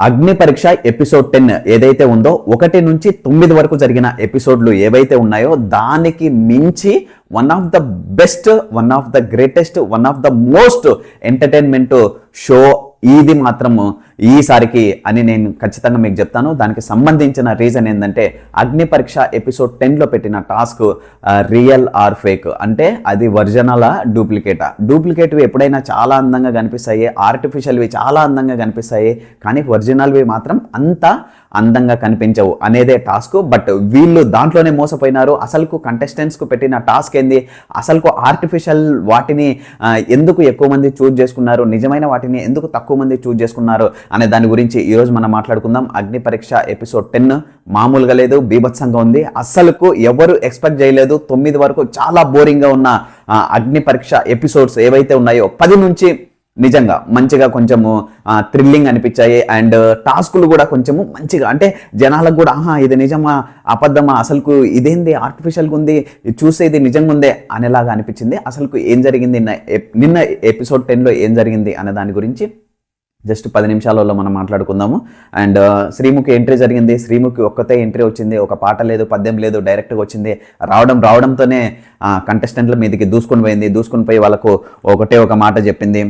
అగ్ని పరీక్ష episode ten ఏదైతే ఉందో ఒకటి నుంచి తొమ్మిది వరకు జరిగిన ఎపిసోడ్లు ఏవైతే ఉన్నాయో దానికి మించి one of the best one of the greatest one of the most entertainment show ఇది మాత్రము ఈసారికి అని నేను ఖచ్చితంగా మీకు చెప్తాను. దానికి సంబంధించిన రీజన్ ఏంటంటే అగ్ని పరీక్ష ఎపిసోడ్ టెన్లో పెట్టిన టాస్క్ రియల్ ఆర్ ఫేక్? అంటే అది ఒరిజినలా డూప్లికేటా? డూప్లికేట్వి ఎప్పుడైనా చాలా అందంగా కనిపిస్తాయి ఆర్టిఫిషియల్వి చాలా అందంగా కనిపిస్తాయి కానీ ఒరిజినల్వి మాత్రం అంత అందంగా కనిపించవు అనేదే టాస్క్. బట్ వీళ్ళు దాంట్లోనే మోసపోయినారు. అసలుకు కంటెస్టెంట్స్కు పెట్టిన టాస్క్ ఏంది? అసలుకు ఆర్టిఫిషియల్ వాటిని ఎందుకు ఎక్కువ మంది చూజ్ చేసుకున్నారు? నిజమైన వాటిని ఎందుకు తక్కువ మంది చూజ్ చేసుకున్నారు? అనే దాని గురించి ఈరోజు మనం మాట్లాడుకుందాం. అగ్ని పరీక్ష ఎపిసోడ్ టెన్ మామూలుగా లేదు బీభత్సంగా ఉంది. అస్సలుకు ఎవరు ఎక్స్పెక్ట్ చేయలేదు. తొమ్మిది వరకు చాలా బోరింగ్గా ఉన్న అగ్ని పరీక్ష ఎపిసోడ్స్ ఏవైతే ఉన్నాయో పది నుంచి నిజంగా మంచిగా కొంచెము థ్రిల్లింగ్ అనిపించాయి. అండ్ టాస్కులు కూడా కొంచెము మంచిగా అంటే జనాలకు కూడా ఆహా ఇది నిజమా అబద్ధమా అసలుకు ఇదేంది ఆర్టిఫిషియల్గా ఉంది చూసేది నిజంగా ఉందే అనేలాగా అనిపించింది. అసలుకు ఏం జరిగింది నిన్న ఎపిసోడ్ టెన్లో ఏం జరిగింది అనే దాని గురించి జస్ట్ పది నిమిషాలలో మనం మాట్లాడుకుందాము. అండ్ uh, శ్రీముఖి ఎంట్రీ జరిగింది. శ్రీముఖి ఒక్కతే ఎంట్రీ వచ్చింది. ఒక పాట లేదు పద్యం లేదు డైరెక్ట్గా వచ్చింది. రావడం రావడంతోనే కంటెస్టెంట్ల మీదకి దూసుకొని పోయింది. దూసుకొని పోయి వాళ్ళకు ఒకటే ఒక మాట చెప్పింది.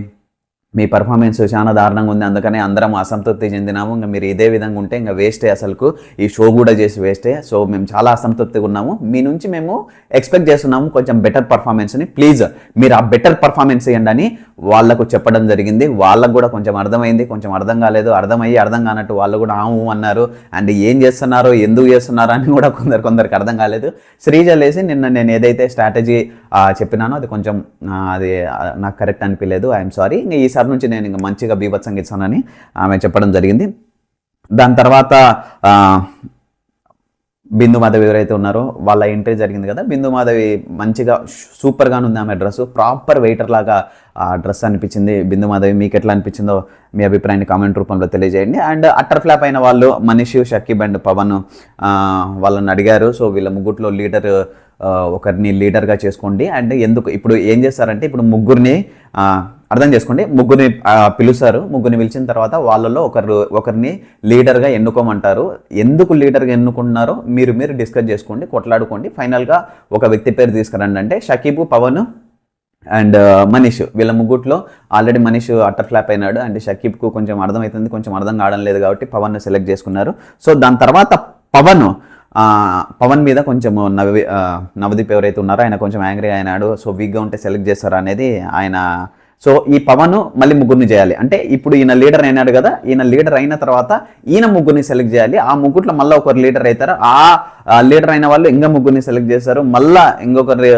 మీ పర్ఫార్మెన్స్ చాలా దారుణంగా ఉంది. అందుకనే అందరం అసంతృప్తి చెందినాము. ఇంకా మీరు ఇదే విధంగా ఉంటే ఇంకా వేస్టే అసలుకు. ఈ షో కూడా చేసి వేస్టే సో మేము చాలా అసంతృప్తిగా ఉన్నాము. మీ నుంచి మేము ఎక్స్పెక్ట్ చేస్తున్నాము కొంచెం బెటర్ పర్ఫార్మెన్స్ని ప్లీజ్ మీరు ఆ బెటర్ పర్ఫార్మెన్స్ ఇవ్వండి అని వాళ్ళకు చెప్పడం జరిగింది. వాళ్ళకు కూడా కొంచెం అర్థమైంది. కొంచెం అర్థం కాలేదు. అర్థమయ్యి అర్థం కానట్టు వాళ్ళు కూడా ఆము అన్నారు. అండ్ ఏం చేస్తున్నారో ఎందుకు చేస్తున్నారో అని కూడా కొందరు కొందరికి అర్థం కాలేదు. శ్రీజ లేసి నిన్న నేను ఏదైతే స్ట్రాటజీ చెప్పినానో అది కొంచెం అది నాకు కరెక్ట్ అనిపించలేదు ఐఎమ్ సారీ ఇంకా ఈసారి నుంచి నేను ఇంకా మంచిగా బీభత్సంగా ఇస్తానని ఆమె చెప్పడం జరిగింది. దాని తర్వాత బిందు మాధవి ఎవరైతే ఉన్నారో వాళ్ళ ఎంట్రీ జరిగింది కదా బిందు మాధవి మంచిగా సూపర్గా ఉంది ఆమె డ్రెస్ ప్రాపర్ వెయిటర్ లాగా ఆ డ్రెస్ అనిపించింది. బిందు మాధవి మీకు ఎట్లా అనిపించిందో మీ అభిప్రాయాన్ని కామెంట్ రూపంలో తెలియజేయండి. అండ్ అట్టర్ ఫ్లాప్ అయిన వాళ్ళు మనీష్ షకీబ్ అండ్ పవన్ వాళ్ళని అడిగారు. సో వీళ్ళ ముగ్గుట్లో లీడర్ ఒకరిని లీడర్గా చేసుకోండి. అండ్ ఎందుకు ఇప్పుడు ఏం చేస్తారంటే ఇప్పుడు ముగ్గురిని అర్థం చేసుకోండి. ముగ్గురిని పిలుస్తారు. ముగ్గురిని పిలిచిన తర్వాత వాళ్ళలో ఒకరు ఒకరిని లీడర్గా ఎన్నుకోమంటారు. ఎందుకు లీడర్గా ఎన్నుకుంటున్నారో మీరు మీరు డిస్కస్ చేసుకోండి కొట్లాడుకోండి. ఫైనల్గా ఒక వ్యక్తి పేరు తీసుకురండి. అంటే షకీబు పవన్ అండ్ మనీష్. వీళ్ళ ముగ్గుట్లో ఆల్రెడీ మనీష్ అట్టర్ ఫ్లాప్ అయినాడు. అండ్ షకీబ్కు కొంచెం అర్థమవుతుంది కొంచెం అర్థం కావడం లేదు కాబట్టి పవన్ సెలెక్ట్ చేసుకున్నారు. సో దాని తర్వాత పవన్ పవన్ మీద కొంచెం నవ నవదీప్ ఎవరైతే ఉన్నారో ఆయన కొంచెం యాంగ్రీ అయినాడు. సో వీక్గా ఉంటే సెలెక్ట్ చేస్తారా అనేది ఆయన సో ఈ పవన్ మళ్ళీ ముగ్గురిని చేయాలి. అంటే ఇప్పుడు ఈయన లీడర్ అయినాడు కదా ఈయన లీడర్ అయిన తర్వాత ఈయన ముగ్గురిని సెలెక్ట్ చేయాలి. ఆ ముగ్గురులో మళ్ళీ ఒకరు లీడర్ అవుతారు. ఆ లీడర్ అయిన వాళ్ళు ఇంకా ముగ్గురిని సెలెక్ట్ చేస్తారు. మళ్ళీ ఇంకొకరు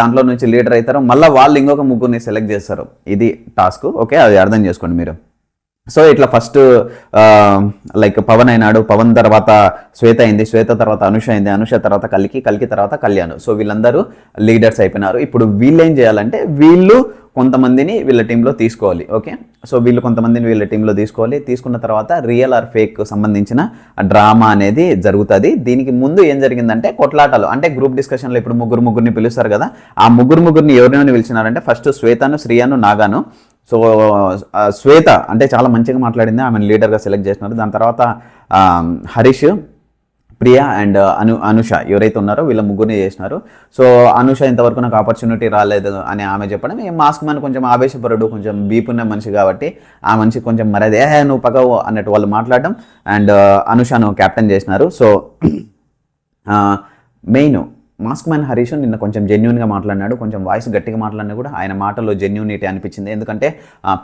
దాంట్లో నుంచి లీడర్ అవుతారు. మళ్ళీ వాళ్ళు ఇంకొక ముగ్గురిని సెలెక్ట్ చేస్తారు. ఇది టాస్క్. ఓకే అది అర్థం చేసుకోండి మీరు. సో ఇట్లా ఫస్ట్ లైక్ పవన్ అయినాడు పవన్ తర్వాత శ్వేత అయింది శ్వేత తర్వాత అనుష అయింది అనుష తర్వాత కలికి కలికి తర్వాత కళ్యాణ్. సో వీళ్ళందరూ లీడర్స్ అయిపోయినారు. ఇప్పుడు వీళ్ళు ఏం చేయాలంటే వీళ్ళు కొంతమందిని వీళ్ళ టీంలో తీసుకోవాలి ఓకే సో వీళ్ళు కొంతమందిని వీళ్ళ టీంలో తీసుకోవాలి. తీసుకున్న తర్వాత రియల్ ఆర్ ఫేక్ సంబంధించిన డ్రామా అనేది జరుగుతుంది. దీనికి ముందు ఏం జరిగిందంటే కొట్లాటలు అంటే గ్రూప్ డిస్కషన్లో ఇప్పుడు ముగ్గురు ముగ్గురిని పిలుస్తారు కదా ఆ ముగ్గురు ముగ్గురిని ఎవరినైనా పిలిచినారంటే ఫస్ట్ శ్వేతను శ్రీయాను నాగాను. సో శ్వేత అంటే చాలా మంచిగా మాట్లాడింది. ఆమెను లీడర్గా సెలెక్ట్ చేసినారు. దాని తర్వాత హరీష్ ప్రియా అండ్ అను అనుష ఎవరైతే ఉన్నారో వీళ్ళ ముగ్గురిని చేసినారు. సో అనుష ఇంతవరకు నాకు ఆపర్చునిటీ రాలేదు అని ఆమె చెప్పడం. ఈ మాస్క్ మ్యాన్ కొంచెం ఆవేశపరుడు కొంచెం బీపున్న మనిషి కాబట్టి ఆ మనిషి కొంచెం మరది ఏ నువ్వు పగవు అన్నట్టు వాళ్ళు మాట్లాడడం. అండ్ అనుషను కెప్టెన్ చేసినారు. So main mask man Harish నిన్న కొంచెం జెన్యున్గా మాట్లాడినాడు. కొంచెం వాయిస్ గట్టిగా మాట్లాడినా కూడా ఆయన మాటల్లో జెన్యూనిటీ అనిపించింది. ఎందుకంటే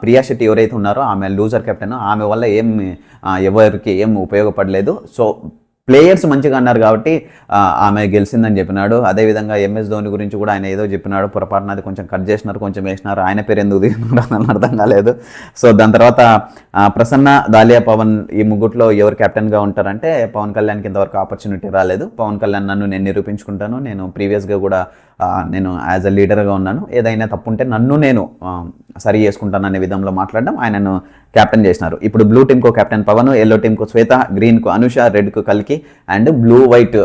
ప్రియా శెట్టి ఎవరైతే ఉన్నారో ఆమె లూజర్ కెప్టెన్ ఆమె వల్ల ఏం ఎవరికి ఏం ఉపయోగపడలేదు. సో ప్లేయర్స్ మంచిగా అన్నారు కాబట్టి ఆమె గెలిచిందని చెప్పినాడు. అదేవిధంగా ఎంఎస్ ధోని గురించి కూడా ఆయన ఏదో చెప్పినాడు. పొరపాటున అది కొంచెం కట్ చేసినారు కొంచెం వేసినారు. ఆయన పేరు ఎందుకు తీసుకున్నారు అర్థం కాలేదు. సో దాని తర్వాత ప్రసన్న దాలియా పవన్ ఈ ముగ్గుట్లో ఎవరు కెప్టెన్గా ఉంటారంటే పవన్ కళ్యాణ్కి ఇంతవరకు ఆపర్చునిటీ రాలేదు. పవన్ కళ్యాణ్ నన్ను నేను నిరూపించుకుంటాను. నేను ప్రీవియస్గా కూడా నేను యాజ్ అ లీడర్గా ఉన్నాను. ఏదైనా తప్పు ఉంటే నన్ను నేను సరి చేసుకుంటాను అనే విధంలో మాట్లాడడం ఆయనను కెప్టెన్ చేసినారు. ఇప్పుడు బ్లూ టీమ్కు కెప్టెన్ పవన్ ఎల్లో టీమ్కు శ్వేత గ్రీన్కు అనుష రెడ్కు కలికి అండ్ బ్లూ వైట్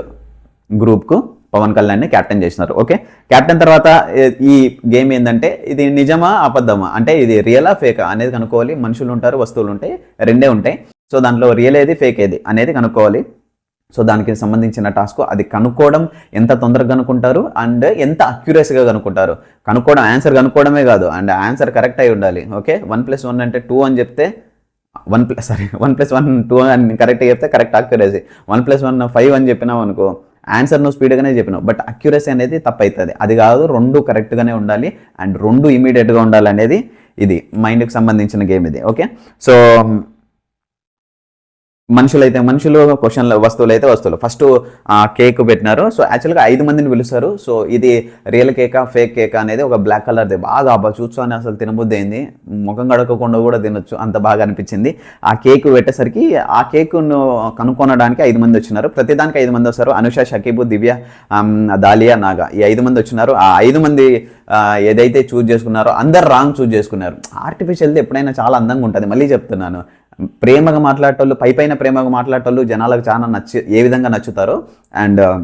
గ్రూప్కు పవన్ కళ్యాణ్ని క్యాప్టెన్ చేసినారు. ఓకే? క్యాప్టెన్ తర్వాత ఈ గేమ్ ఏంటంటే ఇది నిజమా అబద్ధమా? అంటే ఇది రియలా ఫేకా అనేది కనుక్కోవాలి. మనుషులు ఉంటారు వస్తువులు ఉంటాయి రెండే ఉంటాయి. సో దాంట్లో రియల్ ఏది ఫేక్ ఏది అనేది కనుక్కోవాలి. సో దానికి సంబంధించిన టాస్క్ అది కనుక్కోవడం ఎంత తొందరగా కనుక్కుంటారు అండ్ ఎంత అక్యురసీగా కనుక్కుంటారు. కనుక్కోవడం ఆన్సర్ కనుక్కోవడమే కాదు. అండ్ ఆన్సర్ కరెక్ట్ అయి ఉండాలి. ఓకే వన్ ప్లస్ వన్ అంటే టూ అని చెప్తే one plus sorry one plus one two అని కరెక్ట్ చెప్తే correct accuracy one plus one five అని చెప్పినావు అనుకో ఆన్సర్ నువ్వు స్పీడ్గానే చెప్పినావు. బట్ అక్యురసీ అనేది తప్పు అవుతుంది అది కాదు రెండు కరెక్ట్గానే ఉండాలి. అండ్ రెండు ఇమీడియట్గా ఉండాలి అనేది ఇది. మైండ్కి సంబంధించిన గేమ్ ఇది. ఓకే సో మనుషులు అయితే మనుషులు క్వశ్చన్లు వస్తువులు అయితే వస్తువులు. ఫస్ట్ కేక్ పెట్టినారు. సో యాక్చువల్గా ఐదు మందిని పిలుస్తారు. సో ఇది రియల్ కేకా ఫేక్ కేక్ అనేది ఒక బ్లాక్ కలర్ది బాగా అబ్బా చూసుకొని అసలు తినబుద్ది అయింది. ముఖం గడకకుండా కూడా తినొచ్చు. అంత బాగా అనిపించింది. ఆ కేక్ పెట్టేసరికి ఆ కేక్ను కనుక్కొనడానికి ఐదు మంది వచ్చినారు. ప్రతిదానికి ఐదు మంది వస్తారు. అనుష షకీబు దివ్య దాలియా నాగా. ఈ ఐదు మంది వచ్చినారు. ఆ ఐదు మంది ఏదైతే చూజ్ చేసుకున్నారో అందరు రాంగ్ చూజ్ చేసుకున్నారు. ఆర్టిఫిషియల్ది ఎప్పుడైనా చాలా అందంగా ఉంటుంది. మళ్ళీ చెప్తున్నాను. ప్రేమగా మాట్లాడేటోళ్ళు పై పైన ప్రేమగా మాట్లాడేటోళ్ళు జనాలకు చాలా నచ్చి ఏ విధంగా నచ్చుతారో. And um,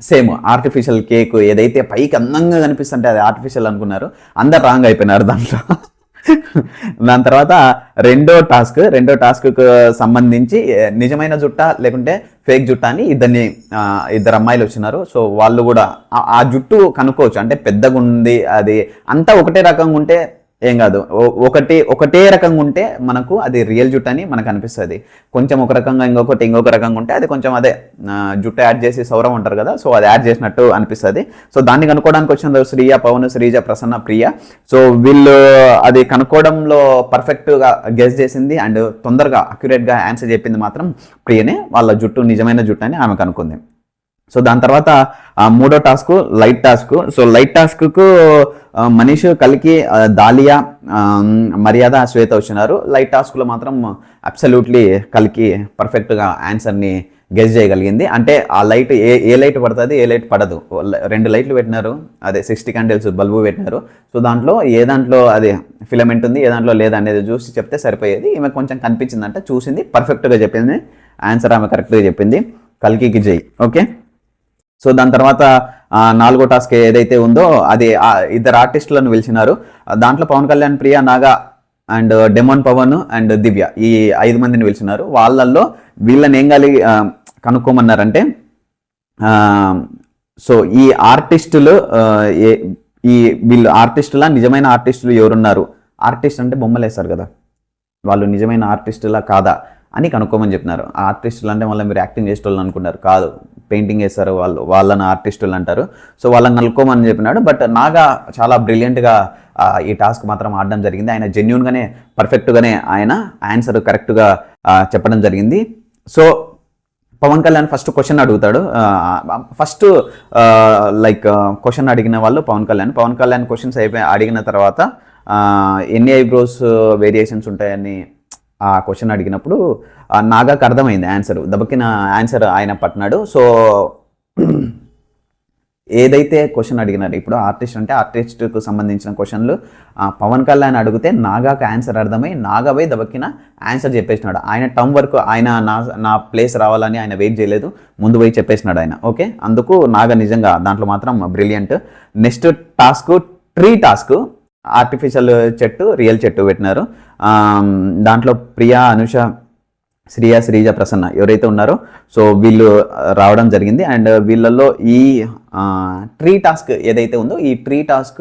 same artificial cake ఏదైతే పైకి అందంగా కనిపిస్తుంటే అది ఆర్టిఫిషియల్ అనుకున్నారు అందరు రాంగ్ అయిపోయినారు దాంట్లో. దాని తర్వాత రెండో టాస్క్ రెండో టాస్క్ సంబంధించి నిజమైన జుట్ట లేకుంటే ఫేక్ జుట్ట అని ఇద్దరిని ఇద్దరు అమ్మాయిలు వచ్చినారు. సో వాళ్ళు కూడా ఆ జుట్టు కనుక్కోవచ్చు. అంటే పెద్దగా ఉంది అది అంతా ఒకటే రకంగా ఉంటే ఏం కాదు. ఓ- ఒకటి ఒకటే రకంగా ఉంటే మనకు అది రియల్ జుట్టు అని మనకు అనిపిస్తుంది. కొంచెం ఒక రకంగా ఇంకొకటి ఇంకొక రకంగా ఉంటే అది కొంచెం అదే జుట్టు యాడ్ చేసి సౌరం అంటారు కదా సో అది యాడ్ చేసినట్టు అనిపిస్తుంది. సో దాన్ని కనుక్కోవడానికి వచ్చిన శ్రీయ పవన్ శ్రీజ ప్రసన్న ప్రియ. సో వీళ్ళు అది కనుక్కోవడంలో పర్ఫెక్ట్గా గెస్ చేసింది అండ్ తొందరగా అక్యురేట్గా ఆన్సర్ చెప్పింది మాత్రం ప్రియనే. వాళ్ళ జుట్టు నిజమైన జుట్టు అని ఆమె కనుక్కుంది. సో దాని తర్వాత మూడో task light task so light టాస్క్కు Manish కలికి దాలియా మర్యాద శ్వేత వచ్చినారు. లైట్ టాస్క్లో మాత్రం అబ్సల్యూట్లీ కలికి పర్ఫెక్ట్గా ఆన్సర్ని గెస్ చేయగలిగింది. అంటే ఆ లైట్ ఏ ఏ లైట్ పడుతుంది ఏ లైట్ పడదు. రెండు లైట్లు పెట్టినారు. అదే సిక్స్టీ క్యాండిల్స్ బల్బు పెట్టినారు. సో దాంట్లో ఏ దాంట్లో అది ఫిలమెంట్ ఉంది ఏ దాంట్లో లేదా అనేది చూసి చెప్తే సరిపోయేది. ఈమె కొంచెం కనిపించిందంటే చూసింది పర్ఫెక్ట్గా చెప్పింది. ఆన్సర్ ఆమె కరెక్ట్గా చెప్పింది. కల్కి జై. ఓకే సో దాని తర్వాత నాలుగో టాస్క్ ఏదైతే ఉందో అది ఇద్దరు ఆర్టిస్టులను పిలిచినారు. దాంట్లో Pavan Kalyan Priya Naga and demon Pavan and Divya ఈ ఐదు మందిని పిలిచినారు. వాళ్ళల్లో వీళ్ళని ఏం కలిగి కనుక్కోమన్నారంటే సో ఈ ఆర్టిస్టులు ఈ వీళ్ళు ఆర్టిస్టులా నిజమైన ఆర్టిస్టులు ఎవరున్నారు? ఆర్టిస్ట్ అంటే బొమ్మలు వేస్తారు కదా. వాళ్ళు నిజమైన ఆర్టిస్టులా కాదా? అని కనుక్కోమని చెప్పినారు ఆర్టిస్టులు అంటే మళ్ళీ మీరు యాక్టింగ్ చేసేటోళ్ళు అనుకున్నారు కాదు పెయింటింగ్ వేస్తారు వాళ్ళు వాళ్ళని ఆర్టిస్టులు అంటారు. సో వాళ్ళని కనుక్కోమని చెప్పినాడు. బట్ నాగా చాలా బ్రిలియంట్గా ఈ టాస్క్ మాత్రం ఆడడం జరిగింది. ఆయన జెన్యున్గానే పర్ఫెక్ట్గానే ఆయన ఆన్సర్ కరెక్ట్గా చెప్పడం జరిగింది. So Pavan Kalyan first question అడుగుతాడు. ఫస్ట్ లైక్ క్వశ్చన్ అడిగిన వాళ్ళు పవన్ కళ్యాణ్. పవన్ కళ్యాణ్ క్వశ్చన్స్ అయిపోయి అడిగిన తర్వాత ఎన్ని ఐబ్రోస్ వేరియేషన్స్ ఉంటాయని ఆ క్వశ్చన్ అడిగినప్పుడు నాగాకు అర్థమైంది ఆన్సర్ దెబ్బకిన ఆన్సర్ ఆయన పట్టినాడు. సో ఏదైతే క్వశ్చన్ అడిగినారు ఇప్పుడు ఆర్టిస్ట్ అంటే ఆర్టిస్ట్కు సంబంధించిన క్వశ్చన్లు పవన్ కళ్యాణ్ అడిగితే నాగాకు ఆన్సర్ అర్థమై నాగవై దబక్కిన ఆన్సర్ చెప్పేసినాడు. ఆయన టర్మ్ వరకు ఆయన నా నా ప్లేస్ రావాలని ఆయన వెయిట్ చేయలేదు. ముందు పోయి చెప్పేసినాడు ఆయన. ఓకే అందుకు నాగ నిజంగా దాంట్లో మాత్రం brilliant next task tree task artificial చెట్టు రియల్ చెట్టు పెట్టినారు. దాంట్లో ప్రియా అనుష శ్రీయ శ్రీజ ప్రసన్న ఎవరైతే ఉన్నారో సో వీళ్ళు రావడం జరిగింది. అండ్ వీళ్ళల్లో ఈ ట్రీ టాస్క్ ఏదైతే ఉందో ఈ ట్రీ టాస్క్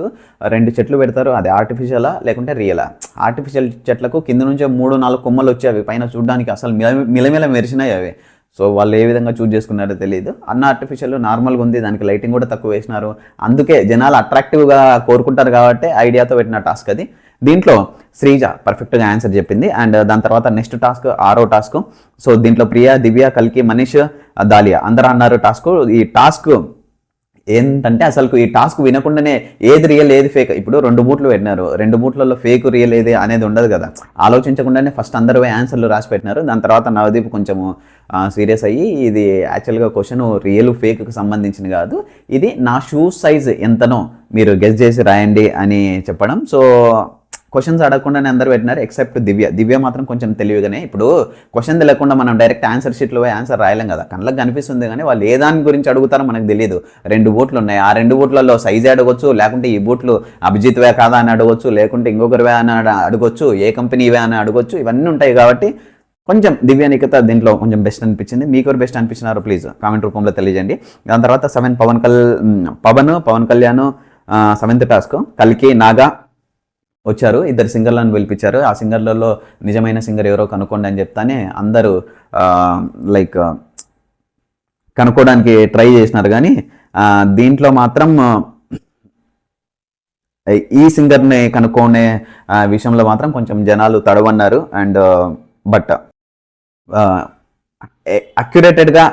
రెండు చెట్లు పెడతారు. అది ఆర్టిఫిషియలా లేకుంటే రియలా? ఆర్టిఫిషియల్ చెట్లకు కింద నుంచే మూడు నాలుగు కొమ్మలు వచ్చేవి. పైన చూడడానికి అసలు మిల మిలమిల మెరిసినాయి అవి. సో వాళ్ళు ఏ విధంగా చూజ్ చేసుకున్నారో తెలియదు అన్న ఆర్టిఫిషియల్ నార్మల్గా ఉంది దానికి లైటింగ్ కూడా తక్కువ వేసినారు. అందుకే జనాలు అట్రాక్టివ్గా కోరుకుంటారు కాబట్టి ఐడియాతో పెట్టిన టాస్క్ అది. దీంట్లో శ్రీజ పర్ఫెక్ట్గా ఆన్సర్ చెప్పింది. అండ్ uh, దాని తర్వాత నెక్స్ట్ టాస్క్ ఆరో టాస్క్ సో దీంట్లో ప్రియా దివ్య కల్కి మనీష్ దాలియా అందరూ అన్నారు టాస్క్ ఈ టాస్క్ ఏంటంటే అసలు ఈ టాస్క్ వినకుండానే ఏది రియల్ ఏది ఫేక్ ఇప్పుడు రెండు బూట్లు పెట్టినారు. రెండు బూట్లలో ఫేక్ రియల్ ఏది అనేది ఉండదు కదా. ఆలోచించకుండానే ఫస్ట్ అందరూ ఆన్సర్లు రాసి పెట్టినారు. దాని తర్వాత నవదీప్ కొంచెము సీరియస్ అయ్యి ఇది యాక్చువల్గా క్వశ్చన్ రియల్ ఫేక్కి సంబంధించింది కాదు. ఇది నా షూ సైజ్ ఎంతనో మీరు గెస్ చేసి రాయండి అని చెప్పడం. సో క్వశ్చన్స్ అడగకుండానే అందరు పెట్టినారు ఎక్సెప్ట్ దివ్య. దివ్య మాత్రం కొంచెం తెలివిగానే. ఇప్పుడు క్వశ్చన్ తెలియకుండా మనం డైరెక్ట్ ఆన్సర్ షీట్లో ఆన్సర్ రాయలేం కదా. కళ్ళకి కనిపిస్తుంది కానీ వాళ్ళు ఏ దాని గురించి అడుగుతారో మనకు తెలియదు రెండు బూట్లు ఉన్నాయి. ఆ రెండు బూట్లలో సైజ్ అడగొచ్చు? లేకుంటే ఈ బూట్లు అభిజిత్వే కాదా అని అడగొచ్చు? లేకుంటే ఇంకొకరివే అని అడగొచ్చు? ఏ కంపెనీవే అని అడగొచ్చు? ఇవన్నీ ఉంటాయి కాబట్టి కొంచెం దివ్య దీంట్లో కొంచెం బెస్ట్ అనిపించింది. మీకు బెస్ట్ అనిపించినారో ప్లీజ్ కామెంట్ రూపంలో తెలియజేయండి. దాని తర్వాత సెవెన్ పవన్ కల్ పవన్ పవన్ కళ్యాణ్ సెవెంత్ టాస్క్ కల్కి నాగా వచ్చారు. ఇద్దరు సింగర్లను పిలిపించారు. ఆ సింగర్లలో నిజమైన సింగర్ ఎవరో కనుక్కోండి అని చెప్తానే అందరూ లైక్ కనుక్కోవడానికి ట్రై చేసినారు. కానీ దీంట్లో మాత్రం ఈ సింగర్ని కనుక్కునే విషయంలో మాత్రం కొంచెం జనాలు తడవన్నారు. అండ్ బట్ అక్యురేటెడ్గా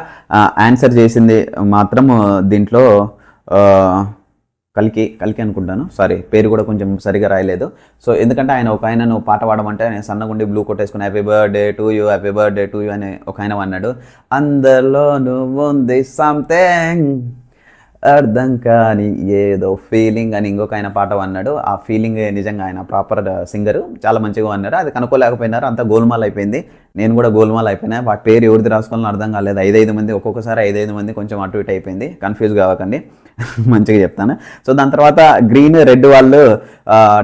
ఆన్సర్ చేసింది మాత్రం దీంట్లో కలికి కలికి అనుకుంటాను. సారీ పేరు కూడా కొంచెం సరిగా రాయలేదు. సో ఎందుకంటే ఆయన ఒక ఆయన నువ్వు పాట పాడమంటే నేను సన్నగుండి బ్లూ కొట్టేసుకుని happy birthday to you happy birthday to you అని ఒక ఆయన అన్నాడు. అందరిలో నువ్వు ఉంది సంథింగ్ అర్థం కాని ఏదో ఫీలింగ్ అని ఇంకొక ఆయన పాట అన్నాడు. ఆ ఫీలింగ్ నిజంగా ఆయన ప్రాపర్ సింగర్ చాలా మంచిగా అన్నారు అది కనుక్కోలేకపోయినారు. అంతా గోల్మాల్ అయిపోయింది. నేను కూడా గోల్మాల్ అయిపోయినా వాటి పేరు ఎవరిది రాసుకోవాలని అర్థం కాలేదు. ఐదైదు మంది ఒక్కొక్కసారి ఐదైదు మంది కొంచెం అటు ఇటు అయిపోయింది. కన్ఫ్యూజ్ కావకండి. మంచిగా చెప్తాను. సో దాని తర్వాత గ్రీన్ రెడ్ వాళ్ళు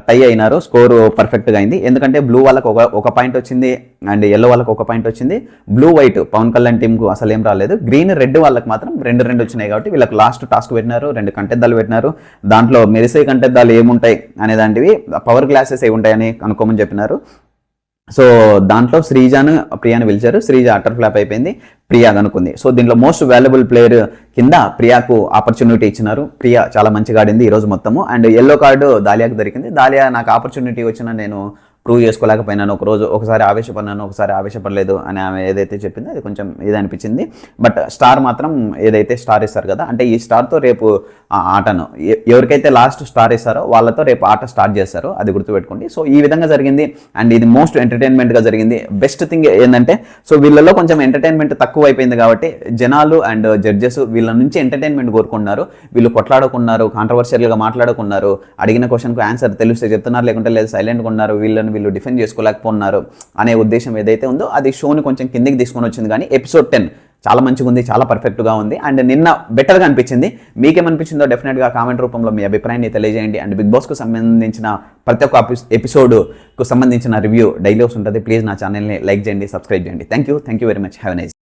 టై అయినారు. స్కోర్ పర్ఫెక్ట్గా అయింది. ఎందుకంటే బ్లూ వాళ్ళకి ఒక ఒక పాయింట్ వచ్చింది అండ్ ఎల్లో వాళ్ళకి ఒక పాయింట్ వచ్చింది. బ్లూ వైట్ పవన్ కళ్యాణ్ టీంకు అసలు ఏం రాలేదు. గ్రీన్ రెడ్ వాళ్ళకి మాత్రం రెండు రెండు వచ్చినాయి కాబట్టి వీళ్ళకి లాస్ట్ టాస్క్ పెట్టినారు. రెండు కంటెద్దాలు పెట్టినారు. దాంట్లో మెరిసే కంటెద్దాలు ఏముంటాయి అనే దాంటివి పవర్ గ్లాసెస్ ఏముంటాయని కనుక్కోమని చెప్పినారు. సో దాంట్లో శ్రీజాను ప్రియాను పిలిచారు. శ్రీజ అటర్ ఫ్లాప్ అయిపోయింది. ప్రియా అనుకుంది సో దీంట్లో మోస్ట్ వాల్యుబుల్ ప్లేయర్ కింద ప్రియాకు ఆపర్చునిటీ ఇచ్చినారు. ప్రియా చాలా మంచిగా ఆడింది ఈరోజు మొత్తము. అండ్ ఎల్లో కార్డు దాలియాకు దొరికింది. దాలియా నాకు ఆపర్చునిటీ వచ్చిన నేను ప్రూవ్ చేసుకోలేకపోయినాను ఒక రోజు ఒకసారి ఆవేశపడినాను ఒకసారి ఆవేశపడలేదు అని ఆమె ఏదైతే చెప్పిందో అది కొంచెం ఇది అనిపించింది. బట్ స్టార్ మాత్రం ఏదైతే స్టార్ ఇస్తారు కదా అంటే ఈ స్టార్తో రేపు ఆ ఆటను ఎ- ఎవరికైతే లాస్ట్ స్టార్ ఇస్తారో వాళ్ళతో రేపు ఆట స్టార్ట్ చేస్తారో అది గుర్తుపెట్టుకోండి. సో ఈ విధంగా జరిగింది. అండ్ ఇది మోస్ట్ ఎంటర్టైన్మెంట్గా జరిగింది. బెస్ట్ థింగ్ ఏంటంటే సో వీళ్ళలో కొంచెం ఎంటర్టైన్మెంట్ తక్కువ అయిపోయింది కాబట్టి జనాలు అండ్ జడ్జెస్ వీళ్ళ నుంచి ఎంటర్టైన్మెంట్ కోరుకున్నారు వీళ్ళు కొట్లాడుకున్నారు కాంట్రవర్షియల్గా మాట్లాడుకున్నారు అడిగిన క్వశ్చన్కు ఆన్సర్ తెలిస్తే చెప్తున్నారు లేకుంటే లేదు సైలెంట్గా ఉన్నారు. వీళ్ళని వీళ్ళు డిఫెండ్ చేసుకోలేకపోతున్నారు అనే ఉద్దేశం ఏదైతే ఉందో అది షోని కొంచెం కిందికి తీసుకొని వచ్చింది. కానీ ఎపిసోడ్ టెన్ చాలా మంచిగా ఉంది చాలా పర్ఫెక్ట్గా ఉంది. అండ్ నిన్న బెటర్గా అనిపించింది. మీకేమనిపించిందో డెఫినెట్గా కామెంట్ రూపంలో మీ అభిప్రాయాన్ని తెలియజేయండి. అండ్ బిగ్ బాస్కు సంబంధించిన ప్రతి ఒక్క ఎపిసోడ్కు సంబంధించిన రివ్యూ డైలీ ఉంటుంది ప్లీజ్ నా ఛానల్ని లైక్ చేయండి సబ్స్క్రైబ్ చేయండి. Thank you thank you very much have nice